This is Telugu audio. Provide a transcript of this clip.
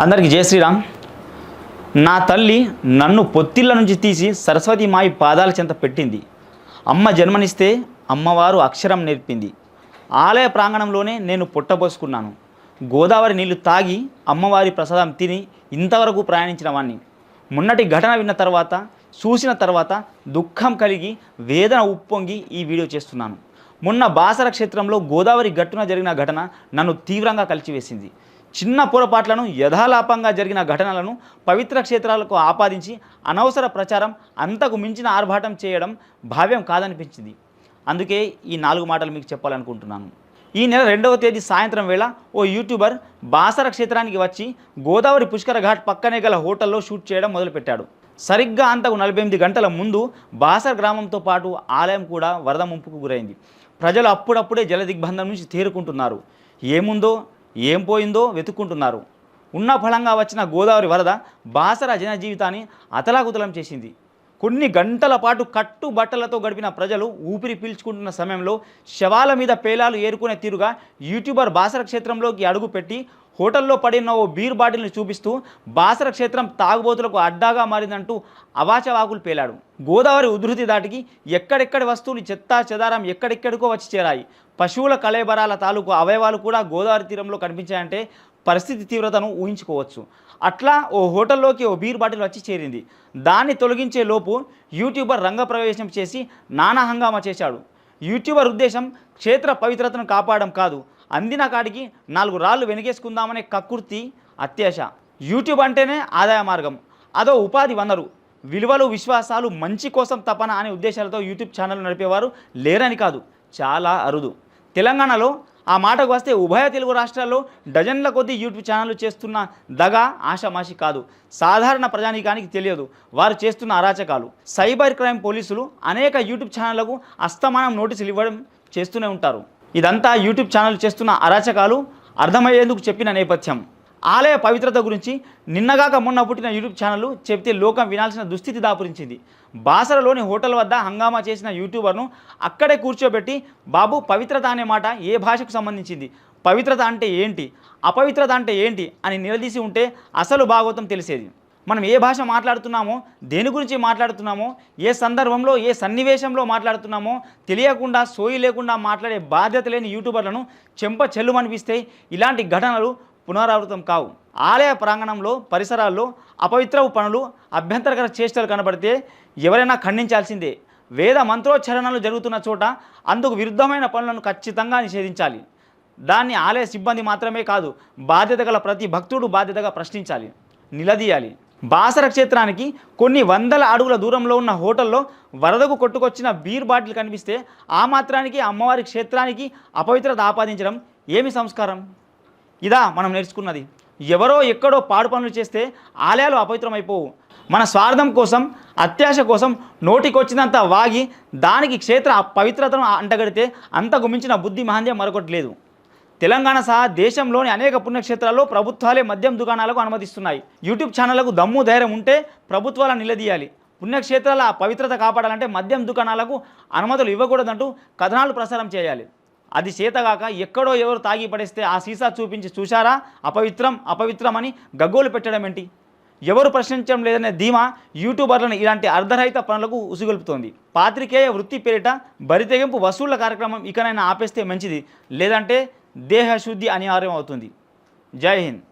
అందరికి జయ శ్రీరామ్. నా తల్లి నన్ను పొత్తిళ్ళ నుంచి తీసి సరస్వతి మాయి పాదాల చెంత పెట్టింది. అమ్మ జన్మనిస్తే అమ్మవారు అక్షరం నేర్పింది. ఆలయ ప్రాంగణంలోనే నేను పుట్టబోసుకున్నాను. గోదావరి నీళ్ళు తాగి అమ్మవారి ప్రసాదం తిని ఇంతవరకు ప్రయాణించిన వాణ్ణి. మొన్నటి ఘటన విన్న తర్వాత చూసిన తర్వాత దుఃఖం కలిగి వేదన ఉప్పొంగి ఈ వీడియో చేస్తున్నాను. మొన్న బాసర క్షేత్రంలో గోదావరి గట్టున జరిగిన ఘటన నన్ను తీవ్రంగా కలిచివేసింది. చిన్న పొరపాట్లను యథాలాపంగా జరిగిన ఘటనలను పవిత్ర క్షేత్రాలకు ఆపాదించి అనవసర ప్రచారం అంతకు మించిన ఆర్భాటం చేయడం భావ్యం కాదనిపించింది. అందుకే ఈ నాలుగు మాటలు మీకు చెప్పాలనుకుంటున్నాను. ఈ నెల రెండవ తేదీ సాయంత్రం వేళ ఓ యూట్యూబర్ బాసర క్షేత్రానికి వచ్చి గోదావరి పుష్కర ఘాట్ పక్కనే గల హోటల్లో షూట్ చేయడం మొదలుపెట్టాడు. సరిగ్గా అంతకు నలభై ఎనిమిది గంటల ముందు బాసర్ గ్రామంతో పాటు ఆలయం కూడా వరద ముంపుకు గురైంది. ప్రజలు అప్పుడప్పుడే జల దిగ్బంధం నుంచి తేరుకుంటున్నారు. ఏముందో ఏం పోయిందో వెతుక్కుంటున్నారు. ఉన్న ఫలంగా వచ్చిన గోదావరి వరద బాసర జన జీవితాన్ని అతలాకుతలం చేసింది. కొన్ని గంటల పాటు కట్టు బట్టలతో గడిపిన ప్రజలు ఊపిరి పీల్చుకుంటున్న సమయంలో శవాల మీద పేలాలు ఏరుకునే తీరుగా యూట్యూబర్ బాసర క్షేత్రంలోకి అడుగుపెట్టి హోటల్లో పడిన ఓ బీర్ బాటిల్ని చూపిస్తూ బాసర క్షేత్రం తాగుబోతులకు అడ్డాగా మారిందంటూ అవాచవాకులు పేలాడు. గోదావరి ఉధృతి దాటికి ఎక్కడెక్కడి వస్తువులు చెత్తా చెదారం ఎక్కడెక్కడికో వచ్చి చేరాయి. పశువుల కళేబరాల తాలూకు అవయవాలు కూడా గోదావరి తీరంలో కనిపించాయంటే పరిస్థితి తీవ్రతను ఊహించుకోవచ్చు. అట్లా ఓ హోటల్లోకి ఓ బీర్ బాటిల్ వచ్చి చేరింది. దాన్ని తొలగించే లోపు యూట్యూబర్ రంగప్రవేశం చేసి నానా హంగామా చేశాడు. యూట్యూబర్ ఉద్దేశం క్షేత్ర పవిత్రతను కాపాడడం కాదు. అందిన కాడికి నాలుగు రాళ్ళు వెనకేసుకుందామనే కక్కుర్తి అత్యాశ. యూట్యూబ్ అంటేనే ఆదాయ మార్గం. అదో ఉపాధి వనరు. విలువలు విశ్వాసాలు మంచి కోసం తపన అనే ఉద్దేశాలతో యూట్యూబ్ ఛానల్ నడిపేవారు లేరని కాదు చాలా అరుదు. తెలంగాణలో ఆ మాటకు వస్తే ఉభయ తెలుగు రాష్ట్రాల్లో డజన్ల కొద్దీ యూట్యూబ్ ఛానళ్ళు చేస్తున్న దగ ఆషామాషి కాదు. సాధారణ ప్రజానీకానికి తెలియదు. వారు చేస్తున్న అరాచకాలు. సైబర్ క్రైమ్ పోలీసులు అనేక యూట్యూబ్ ఛానళ్ళకు అస్తమానం నోటీసులు ఇవ్వడం చేస్తూనే ఉంటారు. ఇదంతా యూట్యూబ్ ఛానల్ చేస్తున్న అరాచకాలు అర్థమయ్యేందుకు చెప్పిన నేపథ్యం. ఆలయ పవిత్రత గురించి నిన్నగాక మొన్న పుట్టిన యూట్యూబ్ ఛానల్ చెప్తే లోకం వినాల్సిన దుస్థితి దాపురించింది. బాసరలోని హోటల్ వద్ద హంగామా చేసిన యూట్యూబర్ను అక్కడే కూర్చోబెట్టి బాబు పవిత్రత అనే మాట ఏ భాషకు సంబంధించింది? పవిత్రత అంటే ఏంటి? అపవిత్రత అంటే ఏంటి? అని నిలదీసి ఉంటే అసలు భాగవతం తెలిసేది. మనం ఏ భాష మాట్లాడుతున్నామో దేని గురించి మాట్లాడుతున్నామో ఏ సందర్భంలో ఏ సన్నివేశంలో మాట్లాడుతున్నామో తెలియకుండా సోయి లేకుండా మాట్లాడే బాధ్యత లేని యూట్యూబర్లను చెంప చెల్లుమనిపిస్తే ఇలాంటి ఘటనలు పునరావృతం కావు. ఆలయ ప్రాంగణంలో పరిసరాల్లో అపవిత్రపు పనులు అభ్యంతరకర చేష్టలు కనబడితే ఎవరైనా ఖండించాల్సిందే. వేద మంత్రోచ్చరణలు జరుగుతున్న చోట అందుకు విరుద్ధమైన పనులను ఖచ్చితంగా నిషేధించాలి. దాన్ని ఆలయ సిబ్బంది మాత్రమే కాదు బాధ్యత గల ప్రతి భక్తుడు బాధ్యతగా ప్రశ్నించాలి నిలదీయాలి. బాసర క్షేత్రానికి కొన్ని వందల అడుగుల దూరంలో ఉన్న హోటల్లో వరదకు కొట్టుకొచ్చిన బీర్ బాటిల్ కనిపిస్తే ఆ మాత్రానికి అమ్మవారి క్షేత్రానికి అపవిత్రత ఆపాదించడం ఏమి సంస్కారం? ఇదా మనం నేర్చుకున్నది. ఎవరో ఎక్కడో పాడు పనులు చేస్తే ఆలయాలు అపవిత్రమైపోవు. మన స్వార్థం కోసం అత్యాశ కోసం నోటికొచ్చినంత వాగి దానికి క్షేత్ర పవిత్రతను అంటగడితే అంతకు మించిన బుద్ధి మహాంద్యం మరొకటి లేదు. తెలంగాణ సహా దేశంలోని అనేక పుణ్యక్షేత్రాల్లో ప్రభుత్వాలే మద్యం దుకాణాలకు అనుమతిస్తున్నాయి. యూట్యూబ్ ఛానళ్ళకు దమ్ము ధైర్యం ఉంటే ప్రభుత్వాలను నిలదీయాలి. పుణ్యక్షేత్రాల పవిత్రత కాపాడాలంటే మద్యం దుకాణాలకు అనుమతులు ఇవ్వకూడదంటూ కథనాలు ప్రసారం చేయాలి. అది చేతగాక ఎక్కడో ఎవరు తాగి పడేస్తే ఆ సీసా చూపించి చూశారా? అపవిత్రం అపవిత్రం అని గగ్గోలు పెట్టడం ఏంటి? ఎవరు ప్రశ్నించడం లేదనే ధీమా యూట్యూబర్లను ఇలాంటి అర్ధరహిత పనులకు ఉసిగొల్పుతోంది. పాత్రికేయ వృత్తి పేరిట బరితెగింపు వసూళ్ళ కార్యక్రమం ఇకనైనా ఆపేస్తే మంచిది. లేదంటే దేహశుద్ధి అనివార్యం అవుతుంది జై హింద్.